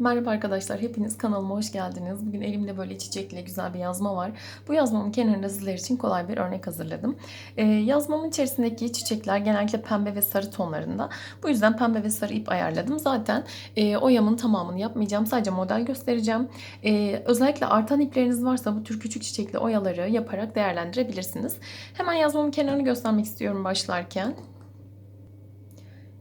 Merhaba arkadaşlar, hepiniz kanalıma hoş geldiniz. Bugün elimde böyle çiçekli güzel bir yazma var. Bu yazmamın kenarında sizler için kolay bir örnek hazırladım. Ee, yazmamın içerisindeki çiçekler genellikle pembe ve sarı tonlarında. Bu yüzden pembe ve sarı ip ayarladım. Zaten e, oyamın tamamını yapmayacağım. Sadece model göstereceğim. E, özellikle artan ipleriniz varsa bu tür küçük çiçekli oyaları yaparak değerlendirebilirsiniz. Hemen yazmamın kenarını göstermek istiyorum başlarken.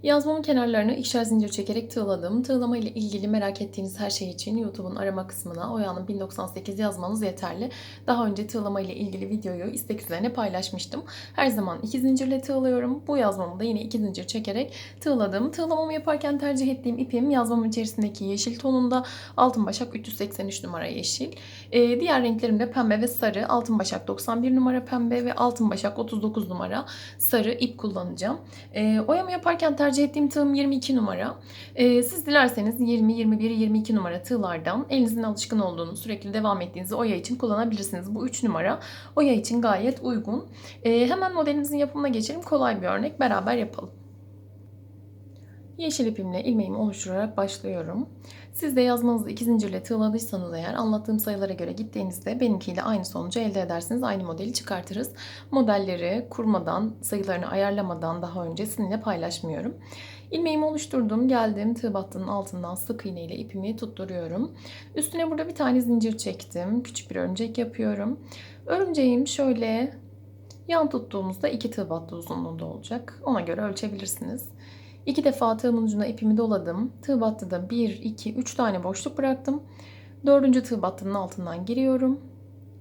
Yazmamın kenarlarını ikişer zincir çekerek tığladım. Tığlama ile ilgili merak ettiğiniz her şey için YouTube'un arama kısmına Oya'nın 1098 yazmanız yeterli. Daha önce tığlama ile ilgili videoyu istek üzerine paylaşmıştım. Her zaman iki zincirle tığlıyorum. Bu yazmamı da yine iki zincir çekerek tığladım. Tığlamamı yaparken tercih ettiğim ipim yazmamın içerisindeki yeşil tonunda altın başak 383 numara yeşil. Ee, diğer renklerim de pembe ve sarı. Altın başak 91 numara pembe ve altın başak 39 numara sarı ip kullanacağım. Ee, oyamı yaparken tercih ettiğim tığım 22 numara. Ee, siz dilerseniz 20, 21, 22 numara tığlardan elinizin alışkın olduğunu, sürekli devam ettiğinizi oya için kullanabilirsiniz. Bu 3 numara oya için gayet uygun. Ee, hemen modelimizin yapımına geçelim. Kolay bir örnek. Beraber yapalım. Yeşil ipimle ilmeğimi oluşturarak başlıyorum. Siz de yazmanızı iki zincirle tığladıysanız eğer anlattığım sayılara göre gittiğinizde benimkiyle aynı sonucu elde edersiniz. Aynı modeli çıkartırız. Modelleri kurmadan, sayılarını ayarlamadan daha önce sizinle paylaşmıyorum. İlmeğimi oluşturdum. Geldim tığ battının altından sık iğne ile ipimi tutturuyorum. Üstüne burada bir tane zincir çektim. Küçük bir örümcek yapıyorum. Örümceğim şöyle yan tuttuğumuzda iki tığ battı uzunluğunda olacak. Ona göre ölçebilirsiniz. İki defa tığımın ucuna ipimi doladım. Tığ battıda 1, 2, 3 tane boşluk bıraktım. Dördüncü tığ battının altından giriyorum.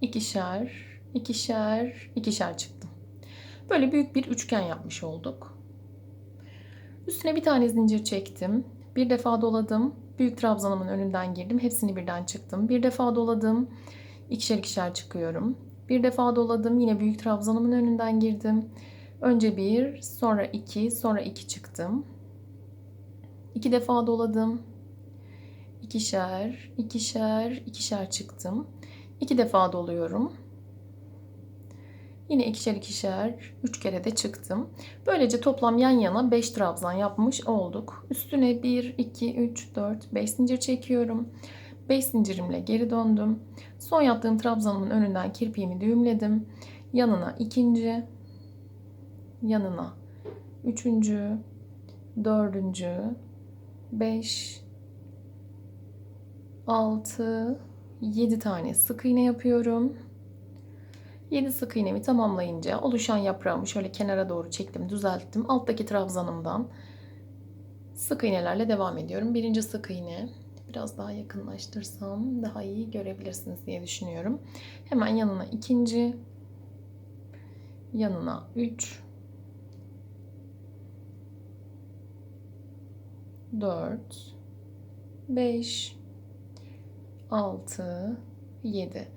İkişer, ikişer, ikişer çıktım. Böyle büyük bir üçgen yapmış olduk. Üstüne bir tane zincir çektim. Bir defa doladım. Büyük trabzanımın önünden girdim. Hepsini birden çıktım. Bir defa doladım. İkişer ikişer çıkıyorum. Bir defa doladım. Yine büyük trabzanımın önünden girdim. Önce bir, sonra iki, sonra iki çıktım. İki defa doladım. İkişer, ikişer, ikişer çıktım. İki defa doluyorum. Yine ikişer ikişer, üç kere de çıktım. Böylece toplam yan yana 5 trabzan yapmış olduk. Üstüne 1, 2, 3, 4, 5 zincir çekiyorum. 5 zincirimle geri döndüm. Son yaptığım trabzanımın önünden kirpiğimi düğümledim. Yanına ikinci, yanına üçüncü, dördüncü, beş, altı, yedi tane sık iğne yapıyorum. 7 sık iğnemi tamamlayınca oluşan yaprağımı şöyle kenara doğru çektim, düzelttim. Alttaki trabzanımdan sık iğnelerle devam ediyorum. Birinci sık iğne biraz daha yakınlaştırsam daha iyi görebilirsiniz diye düşünüyorum. Hemen yanına ikinci, yanına 3 4 5 6 7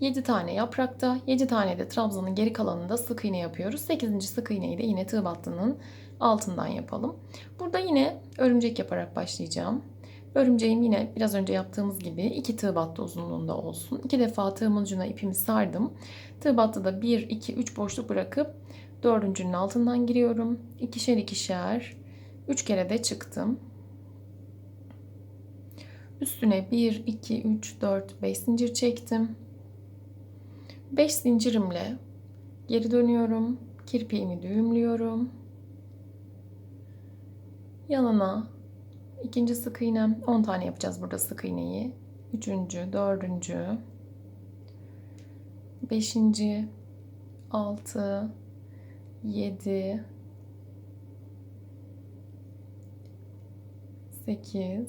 7 tane yaprakta 7 tane de trabzanın geri kalanında sık iğne yapıyoruz. 8. sık iğneyi de yine tığ battının altından yapalım. Burada yine örümcek yaparak başlayacağım. Örümceğim yine biraz önce yaptığımız gibi 2 tığ battı uzunluğunda olsun. 2 defa tığımın ucuna ipimi sardım. Tığ battıda 1, 2, 3 boşluk bırakıp dördüncünün altından giriyorum. İkişer ikişer 3 kere de çıktım. Üstüne 1, 2, 3, 4, 5 zincir çektim. 5 zincirimle geri dönüyorum. Kirpiğimi düğümlüyorum. Yanına ikinci sık iğnem 10 tane yapacağız burada sık iğneyi. Üçüncü, dördüncü, beşinci, altı, yedi, 8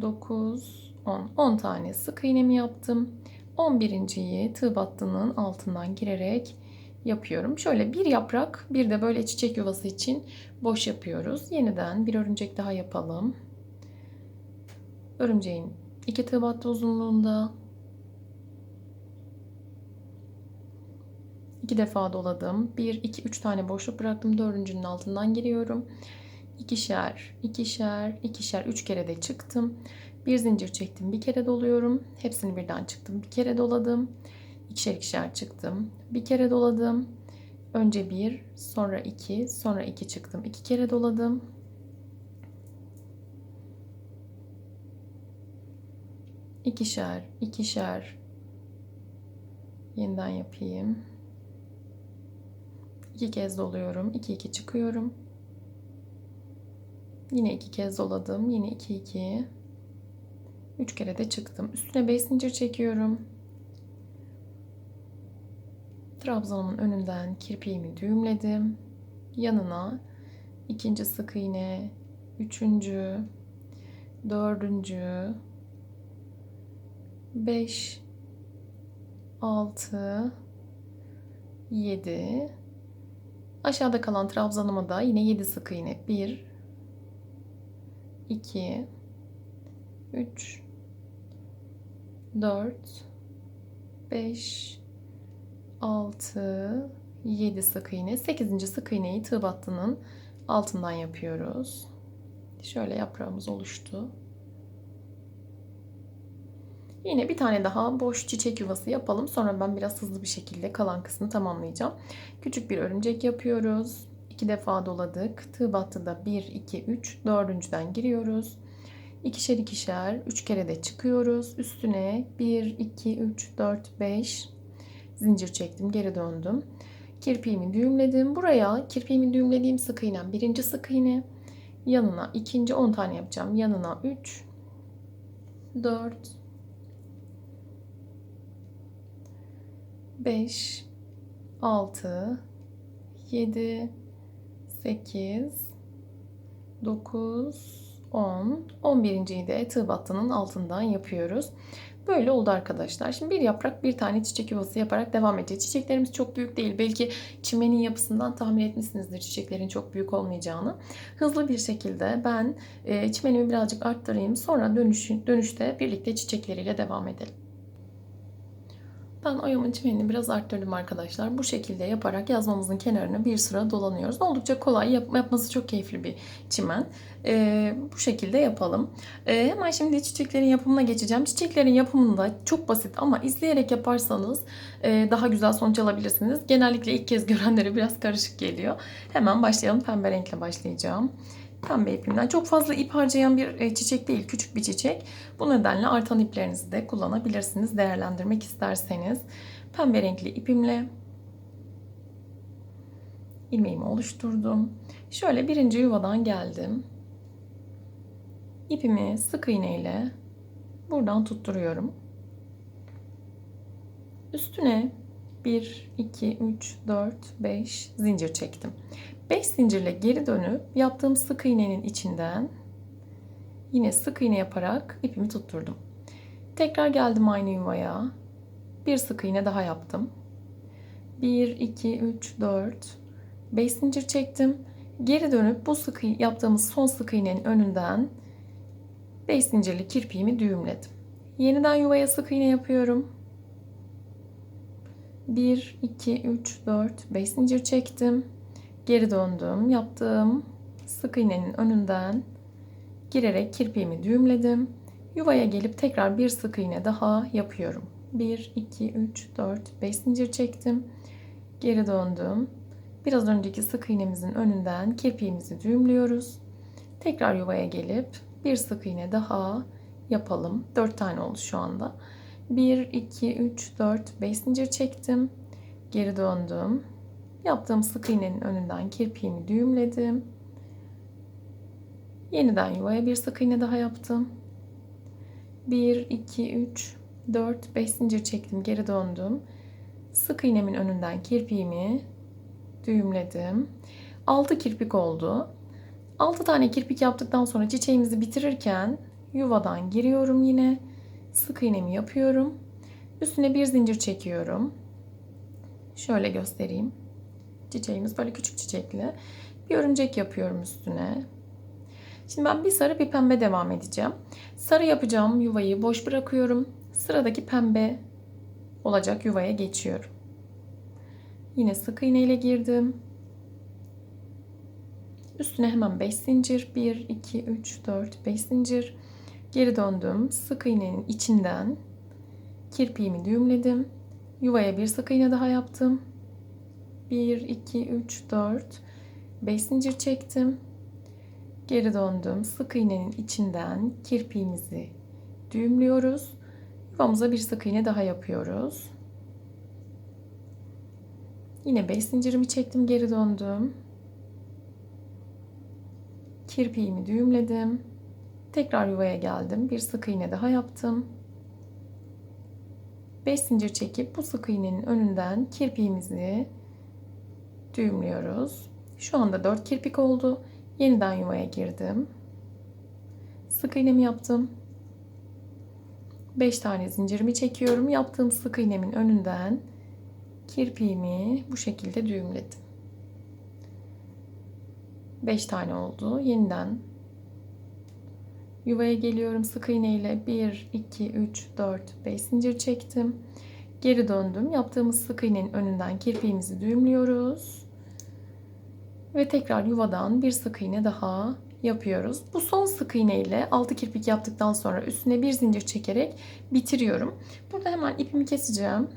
9 10 10 tane sık iğnemi yaptım. 11.yi tığ battının altından girerek yapıyorum. Şöyle bir yaprak, bir de böyle çiçek yuvası için boş yapıyoruz. Yeniden bir örümcek daha yapalım. Örümceğin iki tığ battı uzunluğunda. iki defa doladım. 1 2 3 tane boşluk bıraktım. Dördüncünün altından giriyorum ikişer, ikişer, ikişer, üç kere de çıktım. Bir zincir çektim, bir kere doluyorum. Hepsini birden çıktım, bir kere doladım. İkişer ikişer çıktım, bir kere doladım. Önce bir, sonra iki, sonra iki çıktım. iki kere doladım. ikişer, ikişer. Yeniden yapayım. İki kez doluyorum. 2 2 çıkıyorum. Yine iki kez doladım. Yine 2 2. 3 kere de çıktım. Üstüne 5 zincir çekiyorum. Trabzanımın önünden kirpiğimi düğümledim. Yanına ikinci sık iğne, üçüncü, dördüncü, beş, altı, yedi. Aşağıda kalan trabzanıma da yine yedi sık iğne. Bir, iki, üç, dört, beş, 6, 7 sık iğne. 8. sık iğneyi tığ battının altından yapıyoruz. Şöyle yaprağımız oluştu. Yine bir tane daha boş çiçek yuvası yapalım. Sonra ben biraz hızlı bir şekilde kalan kısmını tamamlayacağım. Küçük bir örümcek yapıyoruz. İki defa doladık. Tığ battıda 1, 2, 3, dördüncüden giriyoruz. İkişer ikişer, üç kere de çıkıyoruz. Üstüne 1, 2, 3, 4, 5, zincir çektim geri döndüm kirpiğimi düğümledim buraya kirpiğimi düğümlediğim sık iğnem birinci sık iğne yanına ikinci 10 tane yapacağım yanına 3 4 5 6 7 8 9 10 11.yi de tığ battının altından yapıyoruz. Böyle oldu arkadaşlar. Şimdi bir yaprak bir tane çiçek yuvası yaparak devam edeceğiz. Çiçeklerimiz çok büyük değil. Belki çimenin yapısından tahmin etmişsinizdir çiçeklerin çok büyük olmayacağını. Hızlı bir şekilde ben e, çimenimi birazcık arttırayım. Sonra dönüş, dönüşte birlikte çiçekleriyle devam edelim. Ben oyamın çimenini biraz arttırdım arkadaşlar. Bu şekilde yaparak yazmamızın kenarını bir sıra dolanıyoruz. Oldukça kolay. Yap, yapması çok keyifli bir çimen. Ee, bu şekilde yapalım. Ee, hemen şimdi çiçeklerin yapımına geçeceğim. Çiçeklerin yapımında çok basit ama izleyerek yaparsanız e, daha güzel sonuç alabilirsiniz. Genellikle ilk kez görenlere biraz karışık geliyor. Hemen başlayalım. Pembe renkle başlayacağım pembe ipimden. Çok fazla ip harcayan bir e, çiçek değil, küçük bir çiçek. Bu nedenle artan iplerinizi de kullanabilirsiniz değerlendirmek isterseniz. Pembe renkli ipimle ilmeğimi oluşturdum. Şöyle birinci yuvadan geldim. İpimi sık iğne ile buradan tutturuyorum. Üstüne 1, 2, 3, 4, 5 zincir çektim. 5 zincirle geri dönüp yaptığım sık iğnenin içinden yine sık iğne yaparak ipimi tutturdum. Tekrar geldim aynı yuvaya. Bir sık iğne daha yaptım. 1 2 3 4 5 zincir çektim. Geri dönüp bu sık yaptığımız son sık iğnenin önünden 5 zincirli kirpiğimi düğümledim. Yeniden yuvaya sık iğne yapıyorum. 1 2 3 4 5 zincir çektim. Geri döndüm. Yaptığım sık iğnenin önünden girerek kirpiğimi düğümledim. Yuvaya gelip tekrar bir sık iğne daha yapıyorum. 1, 2, 3, 4, 5 zincir çektim. Geri döndüm. Biraz önceki sık iğnemizin önünden kirpiğimizi düğümlüyoruz. Tekrar yuvaya gelip bir sık iğne daha yapalım. 4 tane oldu şu anda. 1, 2, 3, 4, 5 zincir çektim. Geri döndüm. Yaptığım sık iğnenin önünden kirpiğimi düğümledim. Yeniden yuvaya bir sık iğne daha yaptım. 1, 2, 3, 4, 5 zincir çektim. Geri döndüm. Sık iğnemin önünden kirpiğimi düğümledim. 6 kirpik oldu. 6 tane kirpik yaptıktan sonra çiçeğimizi bitirirken yuvadan giriyorum yine. Sık iğnemi yapıyorum. Üstüne bir zincir çekiyorum. Şöyle göstereyim. Çiçeğimiz böyle küçük çiçekli. Bir örümcek yapıyorum üstüne. Şimdi ben bir sarı bir pembe devam edeceğim. Sarı yapacağım yuvayı boş bırakıyorum. Sıradaki pembe olacak yuvaya geçiyorum. Yine sık iğne ile girdim. Üstüne hemen 5 zincir. 1, 2, 3, 4, 5 zincir. Geri döndüm. Sık iğnenin içinden kirpiğimi düğümledim. Yuvaya bir sık iğne daha yaptım. 1, 2, 3, 4, 5 zincir çektim. Geri döndüm. Sık iğnenin içinden kirpiğimizi düğümlüyoruz. Yuvamıza bir sık iğne daha yapıyoruz. Yine 5 zincirimi çektim, geri döndüm. Kirpiğimi düğümledim. Tekrar yuvaya geldim. Bir sık iğne daha yaptım. 5 zincir çekip bu sık iğnenin önünden kirpiğimizi düğümlüyoruz. Şu anda 4 kirpik oldu. Yeniden yuvaya girdim. Sık iğnemi yaptım. 5 tane zincirimi çekiyorum. Yaptığım sık iğnemin önünden kirpiğimi bu şekilde düğümledim. 5 tane oldu. Yeniden yuvaya geliyorum. Sık iğne ile 1, 2, 3, 4, 5 zincir çektim. Geri döndüm. Yaptığımız sık iğnenin önünden kirpiğimizi düğümlüyoruz. Ve tekrar yuvadan bir sık iğne daha yapıyoruz. Bu son sık iğne ile 6 kirpik yaptıktan sonra üstüne bir zincir çekerek bitiriyorum. Burada hemen ipimi keseceğim.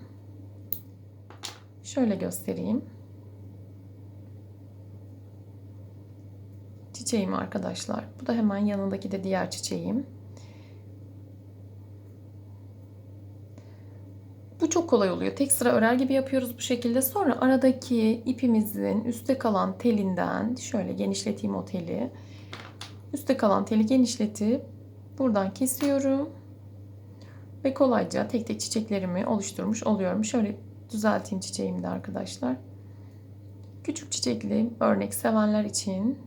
Şöyle göstereyim. Çiçeğim arkadaşlar. Bu da hemen yanındaki de diğer çiçeğim. Kolay oluyor. Tek sıra örer gibi yapıyoruz bu şekilde. Sonra aradaki ipimizin üstte kalan telinden şöyle genişleteyim o teli. Üstte kalan teli genişletip buradan kesiyorum. Ve kolayca tek tek çiçeklerimi oluşturmuş oluyorum. Şöyle düzelteyim çiçeğimi de arkadaşlar. Küçük çiçekli örnek sevenler için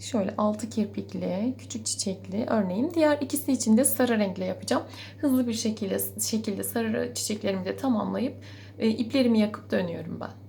şöyle altı kirpikli küçük çiçekli örneğim. Diğer ikisi için de sarı renkle yapacağım. Hızlı bir şekilde şekilde sarı çiçeklerimi de tamamlayıp e, iplerimi yakıp dönüyorum ben.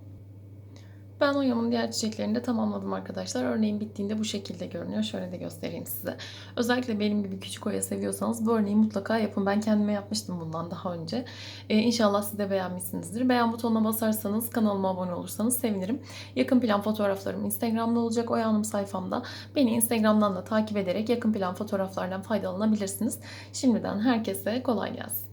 Ben oyamın diğer çiçeklerini de tamamladım arkadaşlar. Örneğin bittiğinde bu şekilde görünüyor. Şöyle de göstereyim size. Özellikle benim gibi küçük oya seviyorsanız bu örneği mutlaka yapın. Ben kendime yapmıştım bundan daha önce. Ee, inşallah siz de beğenmişsinizdir. Beğen butonuna basarsanız kanalıma abone olursanız sevinirim. Yakın plan fotoğraflarım Instagram'da olacak. Oya Hanım sayfamda. Beni Instagram'dan da takip ederek yakın plan fotoğraflardan faydalanabilirsiniz. Şimdiden herkese kolay gelsin.